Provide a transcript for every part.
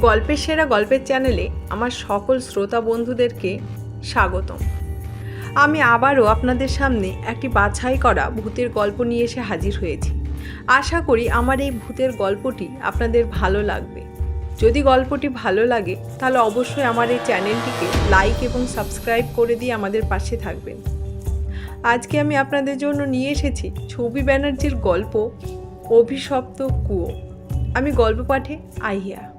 গল্পের সেরা গল্পের চ্যানেলে আমার সকল শ্রোতা বন্ধুদেরকে স্বাগতম। আমি আবারও আপনাদের সামনে একটি বাছাই করা ভূতের গল্প নিয়ে এসে হাজির হয়েছি। আশা করি আমার এই ভূতের গল্পটি আপনাদের ভালো লাগবে। যদি গল্পটি ভালো লাগে, তাহলে অবশ্যই আমার এই চ্যানেলটিকে লাইক এবং সাবস্ক্রাইব করে দিয়ে আমাদের পাশে থাকবেন। আজকে আমি আপনাদের জন্য নিয়ে এসেছি ছবি ব্যানার্জির গল্প, অভিশপ্ত কুয়ো। আমি গল্প পাঠে আহিয়া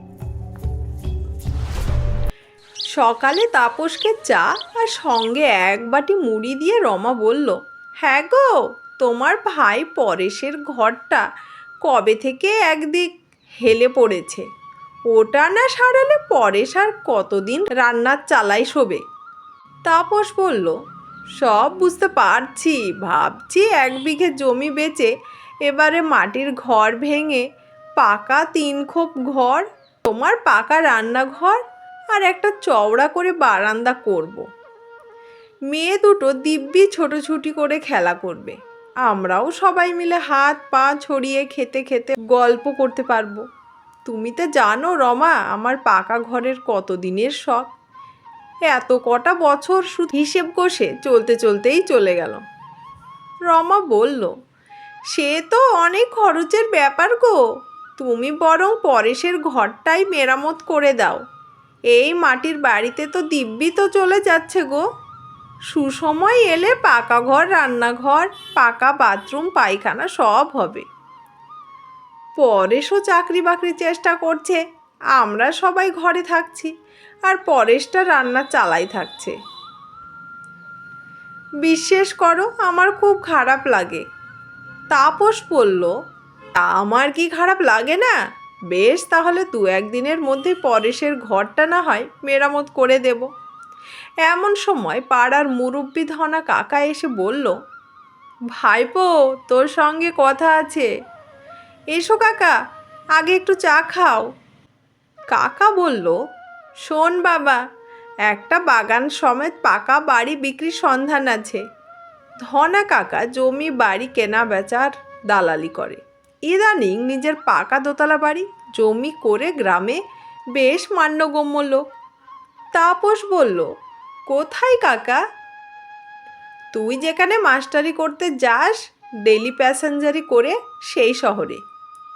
সকালে তাপসকে চা আর সঙ্গে এক বাটি মুড়ি দিয়ে রমা বলল হ্যাঁ গো, তোমার ভাই পরেশের ঘরটা কবে থেকে একদিক হেলে পড়েছে? ওটা না সারালে পরেশ আর কতদিন রান্নার চালাই শোবে? তাপস বলল, সব বুঝতে পারছি, ভাবছি এক বিঘে জমি বেচে এবারে মাটির ঘর ভেঙে পাকা তিন খোপ ঘর, তোমার পাকা রান্নাঘর আর একটা চওড়া করে বারান্দা করব। মেয়ে দুটো দিব্যি ছোটোছুটি করে খেলা করবে। আমরাও সবাই মিলে হাত পা ছড়িয়ে খেতে খেতে গল্প করতে পারব। তুমি তো জানো রমা, আমার পাকা ঘরের কত দিনের শখ। এত কটা বছর শুধু হিসেব কষে চলতে চলতেই চলে গেল। রমা বলল, সে তো অনেক খরচের ব্যাপার গো। তুমি বরং পরেশের ঘরটাই মেরামত করে দাও। এই মাটির বাড়িতে তো দিব্যি তো চলে যাচ্ছে গো। সুসময় এলে পাকা ঘর, রান্নাঘর, পাকা বাথরুম, পায়খানা সব হবে। পরেশও চাকরি বাকরি চেষ্টা করছে, আমরা সবাই ঘরে থাকছি, আর পরেশটা রান্না চালাই থাকছে। বিশ্বাস করো, আমার খুব খারাপ লাগে। তাপস বলল আমার কি খারাপ লাগে না? বেশ, তাহলে দু একদিনের মধ্যে পরেশের ঘরটা না হয় মেরামত করে দেব। এমন সময় পাড়ার মুরব্বি ধনা কাকা এসে বলল, ভাইপো, তোর সঙ্গে কথা আছে। এসো কাকা, আগে একটু চা খাও। কাকা বলল, শোন বাবা, একটা বাগান সমেত পাকা বাড়ি বিক্রির সন্ধান আছে। ধনা কাকা জমি, বাড়ি কেনা বেচার দালালি করে। ইদানিং নিজের পাকা দোতলা বাড়ি জমি করে গ্রামে বেশ মান্যগম্য লোক। তাপস বলল, কোথায় কাকা? তুই যেখানে মাস্টারি করতে যাস ডেলি প্যাসেঞ্জারি করে সেই শহরে।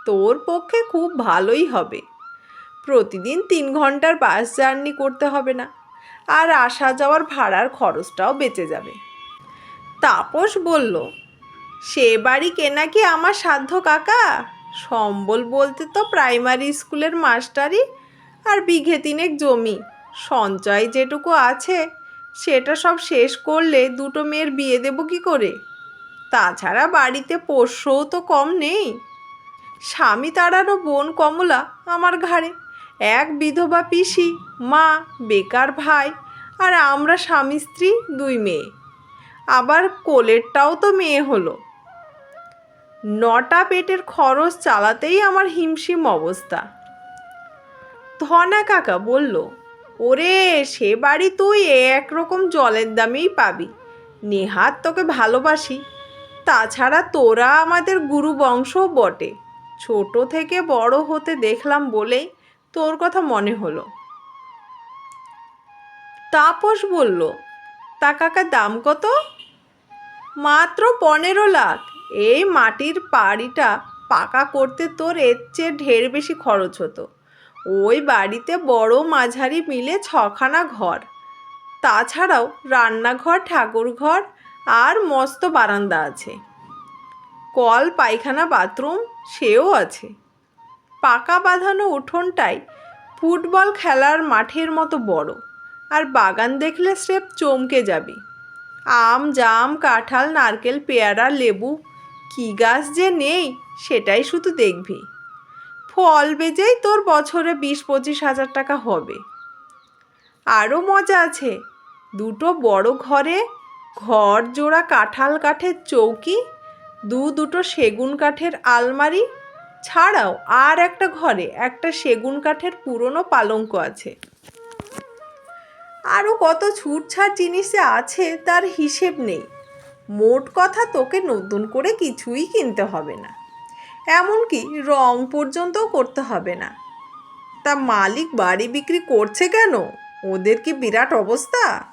তোর পক্ষে খুব ভালোই হবে। প্রতিদিন তিন ঘণ্টার বাস জার্নি করতে হবে না, আর আসা যাওয়ার ভাড়ার খরচটাও বেঁচে যাবে। তাপস বলল সে বাড়ি কেনা কি আমার সাধ্য, কাকা? সম্বল বলতে তো প্রাইমারি স্কুলের মাস্টারি আর বিঘে তিনেক জমি। সঞ্চয় যেটুকু আছে, সেটা সব শেষ করলে দুটো মেয়ের বিয়ে দেবো কি করে? তাছাড়া বাড়িতে পোষ্যও তো কম নেই। স্বামী তারারও বোন কমলা আমার ঘাড়ে। এক বিধবা পিসি, মা, বেকার ভাই আর আমরা স্বামী স্ত্রী দুই মেয়ে। আবার কোলেরটাও তো মেয়ে হলো। নটা পেটের খরচ চালাতেই আমার হিমশিম অবস্থা। ধনা কাকা বলল, ওরে, সে বাড়ি তুই একরকম জলের দামেই পাবি। নেহাত তোকে ভালোবাসি। তাছাড়া তোরা আমাদের গুরু বংশও বটে। ছোট থেকে বড় হতে দেখলাম বলেই তোর কথা মনে হলো। তাপস বলল, তা কাকা দাম কত? মাত্র পনেরো লাখ। এই মাটির বাড়িটা পাকা করতে তোর এর চেয়ে ঢের বেশি খরচ হতো। ওই বাড়িতে বড় মাঝারি মিলে ছখানা ঘর। তাছাড়াও রান্নাঘর, ঠাকুরঘর আর মস্ত বারান্দা আছে। কল, পায়খানা, বাথরুম সেও আছে। পাকা বাঁধানো উঠোনটাই ফুটবল খেলার মাঠের মতো বড়। আর বাগান দেখলে স্রেফ চমকে যাবি। আম, জাম, কাঁঠাল, নারকেল, পেয়ারা, লেবু কী গাছ যে নেই, সেটাই শুধু দেখবি। ফল বেজেই তোর বছরে বিশ পঁচিশ হাজার টাকা হবে। আরও মজা আছে, দুটো বড় ঘরে ঘর জোড়া কাঁঠাল কাঠের চৌকি, দু দুটো সেগুন কাঠের আলমারি, ছাড়াও আর একটা ঘরে একটা সেগুন কাঠের পুরনো পালঙ্ক আছে। আরও কত ছুটছাট জিনিসে আছে তার হিসেব নেই। মোট কথা তোকে নতুন করে কিছুই কিনতে হবে না। এমনকি রং পর্যন্তও করতে হবে না। তা মালিক বাড়ি বিক্রি করছে কেন? ওদের কি বিরাট অবস্থা?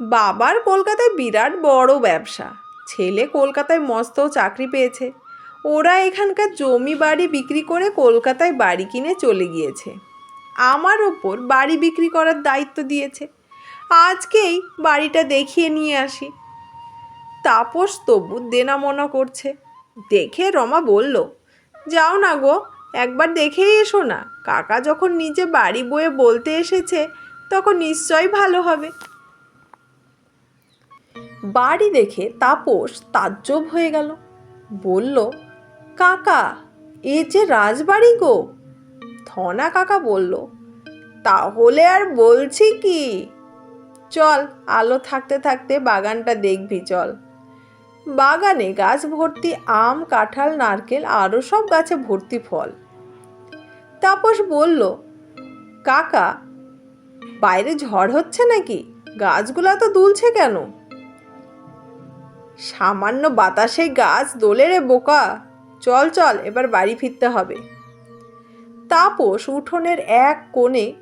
বাবার কলকাতায় বিরাট বড় ব্যবসা। ছেলে কলকাতায় মস্ত চাকরি পেয়েছে। ওরা এখানকার জমি বাড়ি বিক্রি করে কলকাতায় বাড়ি কিনে চলে গিয়েছে। আমার ওপর বাড়ি বিক্রি করার দায়িত্ব দিয়েছে। আজকেই বাড়িটা দেখিয়ে নিয়ে আসি। তাপস তবু দেনা মনা করছে। দেখে রমা বলল, যাও না গো, একবার দেখেই এসো না। কাকা যখন নিজে বাড়ি বয়ে বলতে এসেছে, তখন নিশ্চয়ই ভালো হবে। বাড়ি দেখে তাপস তাজ্জব হয়ে গেল। বলল, কাকা, এ যে রাজবাড়ি গো? ধনা কাকা বলল, তাহলে আর বলছি কি? চল, আলো থাকতে থাকতে বাগানটা দেখবি, চল। বাগানে গাছ ভর্তি, আম, কাঁঠাল, নারকেল আরও সব গাছে ভর্তি ফল। তাপস বলল, কাকা, বাইরে ঝড় হচ্ছে নাকি? গাছগুলো তো দুলছে কেন? সামান্য বাতাসে গাছ দোলে রে বোকা। চল চল, এবার বাড়ি ফিরতে হবে। তাপস উঠোনের এক কোণে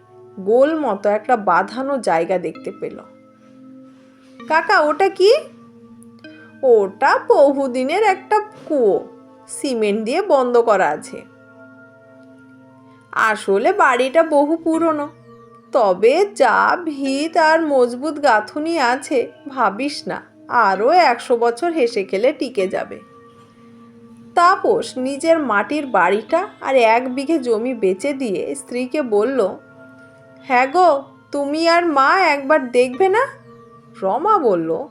গোল মতো একটা বাঁধানো জায়গা দেখতে পেল। কাকা, ওটা কি? ওটা বহুদিনের একটা কুয়ো। সিমেন্ট দিয়ে বন্ধ করা আছে। আসলে বাড়িটা বহু পুরনো। তবে যা ভিত আর মজবুত গাঁথুনি আছে, ভাবিস না, আরও একশো বছর হেসে খেলে টিকে যাবে। তাপস নিজের মাটির বাড়িটা আর এক বিঘে জমি বেচে দিয়ে স্ত্রীকে বলল হ্যাঁ গো, তুমি আর মা একবার দেখবে না? রমা বলল,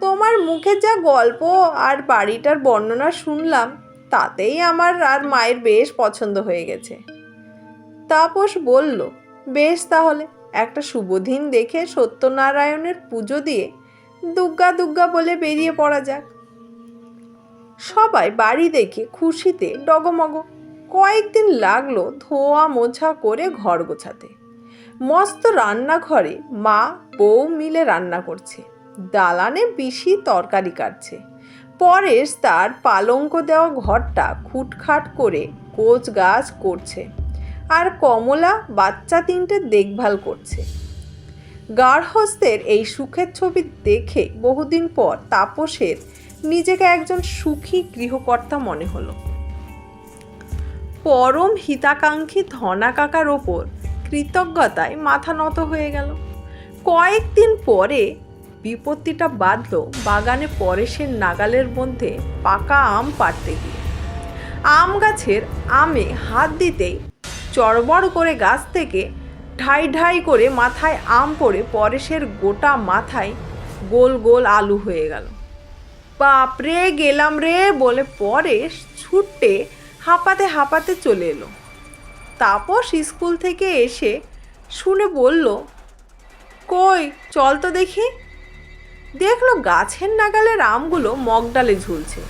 তোমার মুখে যা গল্প আর বাড়িটার বর্ণনা শুনলাম, তাতেই আমার আর মায়ের বেশ পছন্দ হয়ে গেছে। তাপস বলল, বেশ তাহলে, একটা শুভদিন দেখে সত্যনারায়ণের পুজো দিয়ে দুগ্গা দুগ্গা বলে বেরিয়ে পড়া যাক। সবাই বাড়ি দেখে খুশিতে ডগমগ। কয়েকদিন লাগল ধোয়া মোছা করে ঘর গোছাতে। মস্ত রান্নাঘরে মা বউ মিলে রান্না করছে। দালানে বিশি তরকারি কাটছে। পরেশ তার পালঙ্ক দেওয়া ঘরটা খুটখাট করে কোচ গাছ করছে আর কমলা বাচ্চা তিনটে দেখভাল করছে। গার্হস্থের এই সুখের ছবি দেখে বহুদিন পর তাপসের নিজেকে একজন সুখী গৃহকর্তা মনে হলো। পরম হিতাকাঙ্ক্ষী ধনা কাকার ওপর কৃতজ্ঞতায় মাথা নত হয়ে গেল। কয়েকদিন পরে বিপত্তিটা বাঁধল বাগানে পরেশের নাগালের মধ্যে পাকা আম পাড়তে গিয়ে। আম গাছের আমে হাত দিতেই চড়বড় করে গাছ থেকে ঢাই ঢাই করে মাথায় আম পড়ে পরেশের গোটা মাথায় গোল গোল আলু হয়ে গেল। বাপরে, গেলাম রে বলে পরেশ ছুটে হাঁপাতে হাঁপাতে চলে এলো। তাপস স্কুল থেকে এসে শুনে বলল, কই, চল তো দেখি। দেখল গাছের নাগালের আমগুলো মগডালে ঝুলছে।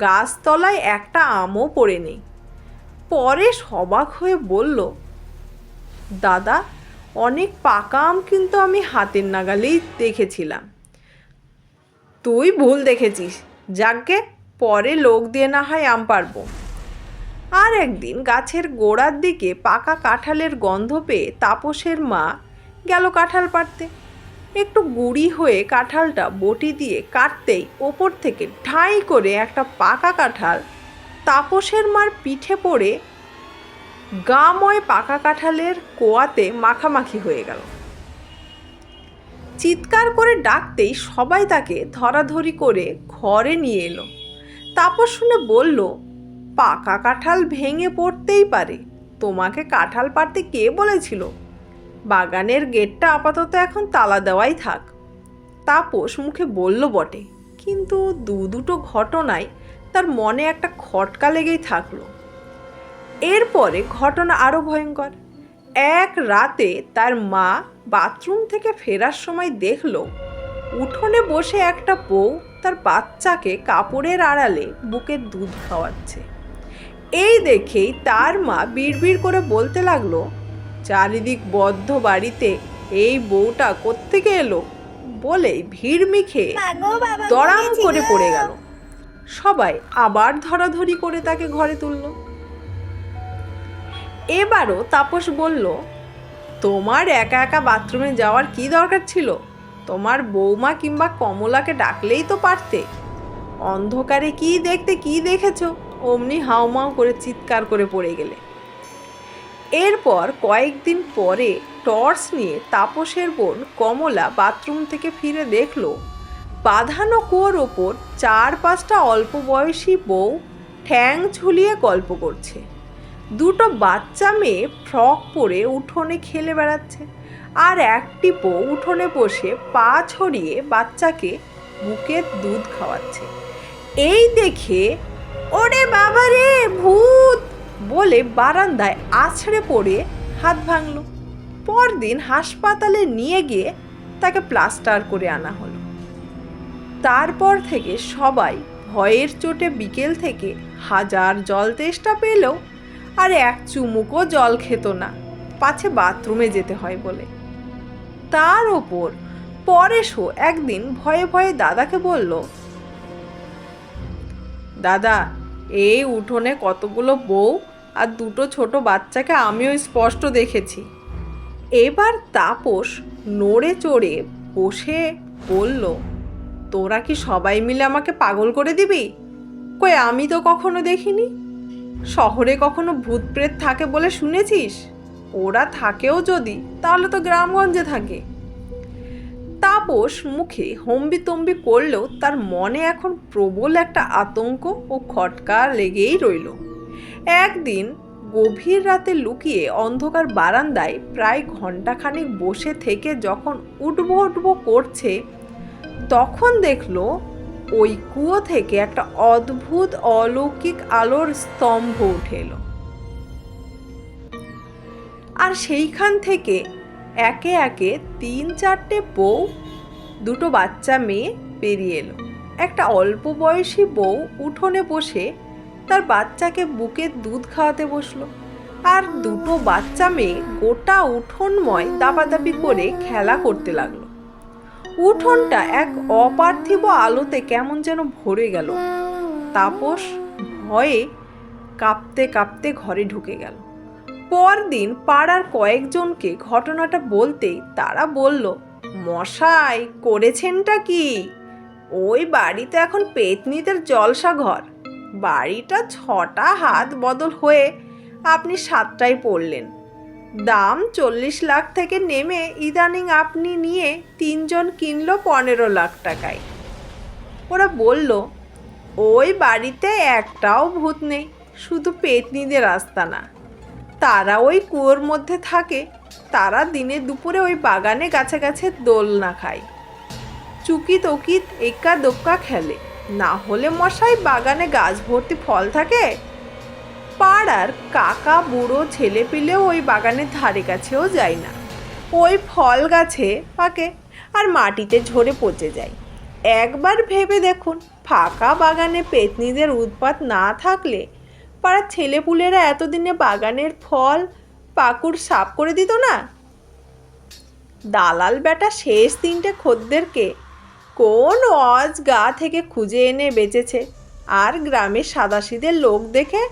গাছতলায় একটা আমও পড়ে নেই। পরে সবাক হয়ে বলল, দাদা, অনেক পাকা আম কিন্তু আমি হাতের নাগালেই দেখেছিলাম। তুই ভুল দেখেছিস। যাকে পরে লোক দিয়ে না হয় আম পারব আর একদিন গাছের গোড়ার দিকে পাকা কাঁঠালের গন্ধ পেয়ে তাপসের মা গেল কাঁঠাল পাড়তে। একটু গুড়ি হয়ে কাঁঠালটা বটি দিয়ে কাটতেই ওপর থেকে ঠাঁই করে একটা পাকা কাঁঠাল তাপসের মার পিঠে পড়ে গাময় পাকা কাঁঠালের কোয়াতে মাখামাখি হয়ে গেল। চিৎকার করে ডাকতেই সবাই তাকে ধরাধরি করে ঘরে নিয়ে এলো। তাপস শুনে বলল পাকা কাঁঠাল ভেঙে পড়তেই পারে। তোমাকে কাঁঠাল পাড়তে কে বলেছিল? বাগানের গেটটা আপাতত এখন তালা দেওয়াই থাক। তাপস মুখে বলল, বটে। কিন্তু দু দুটো ঘটনায় তার মনে একটা খটকা লেগেই থাকল। এরপরে ঘটনা আরও ভয়ঙ্কর। এক রাতে তার মা বাথরুম থেকে ফেরার সময় দেখল, উঠোনে বসে একটা বউ তার বাচ্চাকে কাপড়ের আড়ালে বুকের দুধ খাওয়াচ্ছে। এই দেখেই তার মা বিড়বিড় করে বলতে লাগল চারিদিক বদ্ধ বাড়িতে এই বউটা কোত্থেকে এলো? বলে ভিড় মিখে দড়াম করে পড়ে গেল। সবাই আবার ধরাধরি করে তাকে ঘরে তুলল। এবারও তাপস বলল তোমার একা একা বাথরুমে যাওয়ার কি দরকার ছিল? তোমার বৌমা কিংবা কমলাকে ডাকলেই তো পারতে। অন্ধকারে কি দেখতে কি দেখেছ? অমনি হাউমাউ করে চিৎকার করে পড়ে গেলে। এরপর কয়েকদিন পরে টর্চ নিয়ে তাপসের বোন কমলা বাথরুম থেকে ফিরে দেখল, বাঁধানো কুয়োর ওপর চার পাঁচটা অল্প বয়সী বউ ঠ্যাং ঝুলিয়ে গল্প করছে। দুটো বাচ্চা মেয়ে ফ্রক পরে উঠোনে খেলে বেড়াচ্ছে আর একটি বউ উঠোনে বসে পা ছড়িয়ে বাচ্চাকে বুকের দুধ খাওয়াচ্ছে। এই দেখে ওরে বাবা রে, ভূত! বলে বারান্দায় আছড়ে পড়ে হাত ভাঙল। পরদিন হাসপাতালে নিয়ে গিয়ে তাকে প্লাস্টার করে আনা হলো। তারপর থেকে সবাই ভয়ের চোটে বিকেল থেকে হাজার জল তেষ্টা পেলেও আর এক চুমুকও জল খেত না। পাছে বাথরুমে যেতে হয় বলে। তার ওপর পরেশও একদিন ভয়ে ভয়ে দাদাকে বলল, দাদা এই উঠোনে কতগুলো বউ আর দুটো ছোট বাচ্চাকে আমিও স্পষ্ট দেখেছি। এবার তাপস নড়ে চড়ে বসে বলল, তোরা কি সবাই মিলে আমাকে পাগল করে দিবি? কই, আমি তো কখনো দেখিনি। শহরে কখনো ভূত প্রেত থাকে বলে শুনেছিস? ওরা থাকেও যদি, তাহলে তো গ্রামগঞ্জে থাকে। তাপস মুখে হম্বিতম্বি করলেও তার মনে এখন প্রবল একটা আতঙ্ক ও খটকা লেগেই রইল। একদিন গভীর রাতে লুকিয়ে অন্ধকার বারান্দায় প্রায় ঘন্টাখানিক বসে থেকে যখন উঠবো উঠবো করছে, তখন দেখল ওই কুয়ো থেকে একটা অদ্ভুত অলৌকিক আলোর স্তম্ভ উঠে এলো। আর সেইখান থেকে একে একে তিন চারটে বউ দুটো বাচ্চা মেয়ে বেরিয়ে এলো। একটা অল্প বয়সী বউ উঠোনে বসে তার বাচ্চাকে বুকে দুধ খাওয়াতে বসল। আর দুটো বাচ্চা মেয়ে গোটা উঠোনময় দাপাদাপি করে খেলা করতে লাগল। উঠোনটা এক অপার্থিব আলোতে কেমন যেন ভরে গেল। তাপস ভয়ে কাঁপতে কাঁপতে ঘরে ঢুকে গেল। পরদিন পাড়ার কয়েকজনকে ঘটনাটা বলতেই তারা বলল মশাই, করেছেনটা কি? ওই বাড়িতে এখন পেতনিদের জলসা ঘর। বাড়িটা ছটা হাত বদল হয়ে আপনি সাতটায় পড়লেন। দাম চল্লিশ লাখ থেকে নেমে ইদানিং আপনি নিয়ে তিনজন কিনলো পনেরো লাখ টাকায়। ওরা বলল, ওই বাড়িতে একটাও ভূত নেই, শুধু পেতনিদের রাস্তা না তারা ওই কুয়োর মধ্যে থাকে তারা দিনে দুপুরে ওই বাগানে গাছে গাছে দোলনা খায়। চুকি তকিত একা দোক্কা খেলে। না হলে মশাই বাগানে গাছ ভর্তি ফল থাকে? পাড়ার কাকা, বুড়ো, ছেলে পিলেও ওই বাগানের ধারে কাছেও যায় না। ওই ফল গাছে পাকে আর মাটিতে ঝরে পচে যায়। একবার ভেবে দেখুন, ফাঁকা বাগানে পেতনিদের উৎপাত না থাকলে পাড়ার ছেলেপুলেরা এতদিনে বাগানের ফল পাকুড় সাফ করে দিত না? দালাল বেটা শেষ তিনটে খদ্দেরকে কোন অজ গা থেকে খুঁজে এনে বেচেছে। আর গ্রামের সাদাসিদের লোক দেখে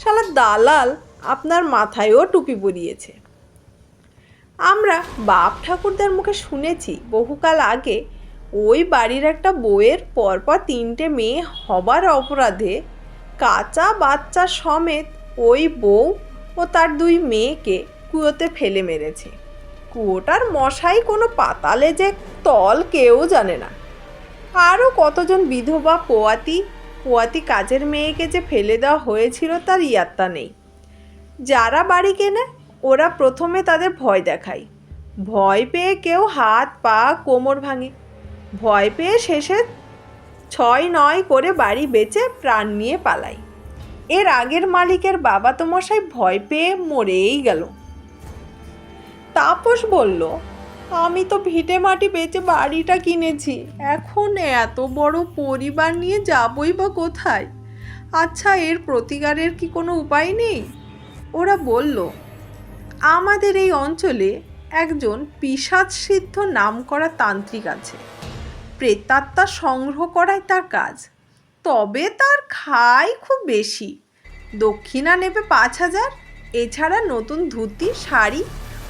শালা দালাল আপনার মাথায়ও টুপি পরিয়েছে। আমরা বাপ ঠাকুরদার মুখে শুনেছি বহুকাল আগে ওই বাড়ির একটা বউয়ের পরপর তিনটে মেয়ে হবার অপরাধে কাঁচা বাচ্চা সমেত ওই বউ ও তার দুই মেয়েকে কুয়োতে ফেলে মেরেছে। কুয়োটার মশাই কোনো পাতালে যে তল কেউ জানে না। আরও কতজন বিধবা পোয়াতি পোয়াতি কাজের মেয়েকে যে ফেলে দেওয়া হয়েছিল তার ইয়াত্তা নেই। যারা বাড়ি কেনে, ওরা প্রথমে তাদের ভয় দেখায়। ভয় পেয়ে কেউ হাত পা, কোমর ভাঙে। ভয় পেয়ে শেষে ছয় নয় করে বাড়ি বেচে প্রাণ নিয়ে পালায়। এর আগের মালিকের বাবা তো মশাই ভয় পেয়ে মরেই গেল। তাপস বলল, আমি তো ভিটে মাটি বেচে বাড়িটা কিনেছি। এখন এত বড় পরিবার নিয়ে যাবই বা কোথায়? আচ্ছা এর প্রতিকারের কি কোনো উপায় নেই? ওরা বলল, আমাদের এই অঞ্চলে একজন পিসাদ সিদ্ধ নাম করা তান্ত্রিক আছে। প্রেতাত্মা সংগ্রহ করাই তার কাজ। তবে তার খাই খুব বেশি। দক্ষিণা নেবে পাঁচ হাজার, এছাড়া নতুন ধুতি, শাড়ি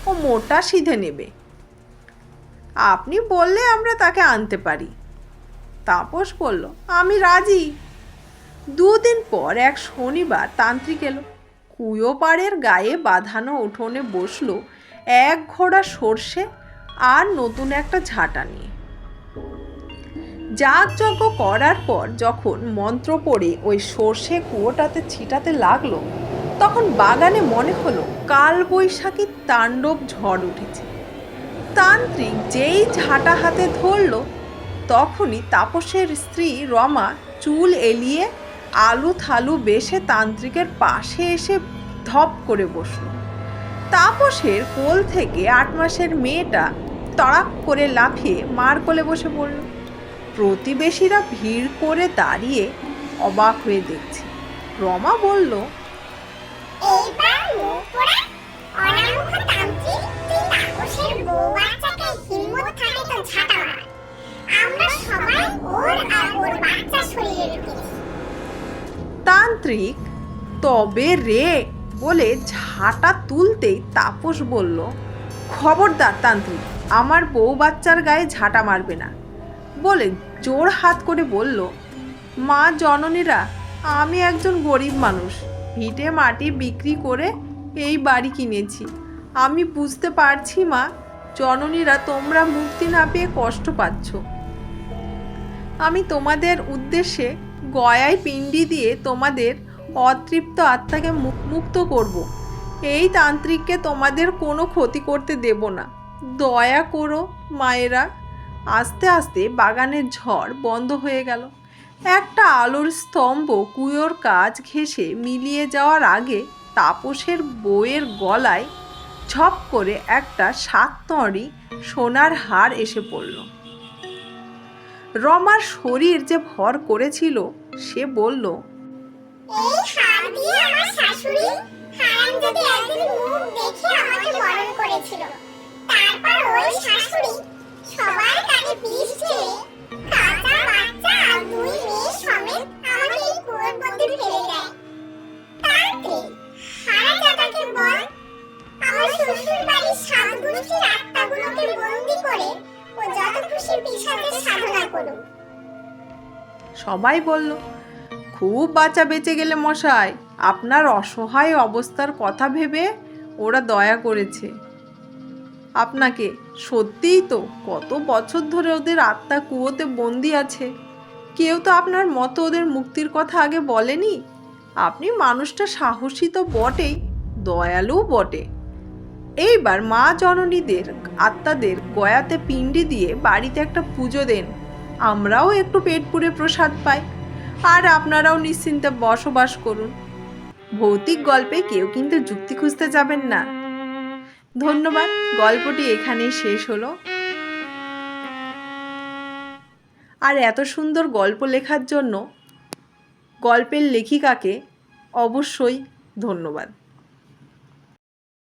ও মোটা সিধে নেবে। আপনি বললে আমরা তাকে আনতে পারি। তাপস বলল, আমি রাজি। দুদিন পর এক শনিবার তান্ত্রিক এলো। কুয়ো পাড়ের গায়ে বাঁধানো উঠোনে বসল এক ঘোড়া সর্ষে আর নতুন একটা ঝাঁটা নিয়ে। যাগযজ্ঞ করার পর যখন মন্ত্র পড়ে ওই সর্ষে কুয়োটাতে ছিটাতে লাগল, তখন বাগানে মনে হলো কাল বৈশাখী তাণ্ডব ঝড় উঠেছে। তান্ত্রিক যেই ঝাঁটা হাতে ধরল, তখনই তাপসের স্ত্রী রমা চুল এলিয়ে আলু থালু বেশে তান্ত্রিকের পাশে এসে ধপ করে বসল। তাপসের কোল থেকে আট মাসের মেয়েটা তড়াক করে লাফিয়ে মার কোলে বসে পড়ল। প্রতিবেশীরা ভিড় করে দাঁড়িয়ে অবাক হয়ে দেখছে। রমা বলল তান্ত্রিক তবে রে বলে ঝাঁটা তুলতেই তাপস বলল খবরদার তান্ত্রিক আমার বউ বাচ্চার গায়ে ঝাঁটা মারবে না। বলে জোর হাত করে বলল, মা জননীরা, আমি একজন গরিব মানুষ। ভিটে মাটি বিক্রি করে এই বাড়ি কিনেছি। আমি বুঝতে পারছি, মা, জননীরা তোমরা মুক্তি না পেয়ে কষ্ট পাচ্ছ। আমি তোমাদের উদ্দেশ্যে গয়ায় পিণ্ডি দিয়ে তোমাদের অতৃপ্ত আত্মাকে মুক- মুক্ত করব। এই তান্ত্রিককে তোমাদের কোনো ক্ষতি করতে দেব না। দয়া করো, মায়েরা আস্তে আস্তে বাগানের ঝড় বন্ধ হয়ে গেল। একটা আলোর স্তম্ভ কুয়োর কাজ ঘেঁষে মিলিয়ে যাওয়ার আগে তাপসের বইয়ের গলায় ঝপ করে একটা সাত সাততরি সোনার হার এসে পড়ল। রমার শরীর যে ভর করেছিল, সে বলল শাশুড়ি কানে কাঁচা বাচ্চা আর দুই মেয়ে সমেত আমাকে এই মধ্যে ফেলে দেয়। বল। আমার শ্বশুর বাড়ির আত্মাগুলোকে বন্দি করে ও যত খুশি সাধনা করুক। সবাই বলল, খুব বাচ্চা বেঁচে গেলে মশাই, আপনার অসহায় অবস্থার কথা ভেবে ওরা দয়া করেছে। আপনাকে সত্যিই তো কত বছর ধরে ওদের আত্মা কুয়োতে বন্দি আছে। কেউ তো আপনার মতো ওদের মুক্তির কথা আগে বলেনি। আপনি মানুষটা সাহসী তো বটেই, দয়ালুও বটে। এইবার মা জননীদের, আত্মাদের গয়াতে পিণ্ডি দিয়ে বাড়িতে একটা পুজো দেন। আমরাও একটু পেট পুড়ে প্রসাদ পাই। আর আপনারাও নিশ্চিন্তে বসবাস করুন। ভৌতিক গল্পে কেউ কিন্তু যুক্তি খুঁজতে যাবেন না। ধন্যবাদ, গল্পটি এখানেই শেষ হলো। আর এত সুন্দর গল্প লেখার জন্য গল্পের লেখিকাকে অবশ্যই ধন্যবাদ।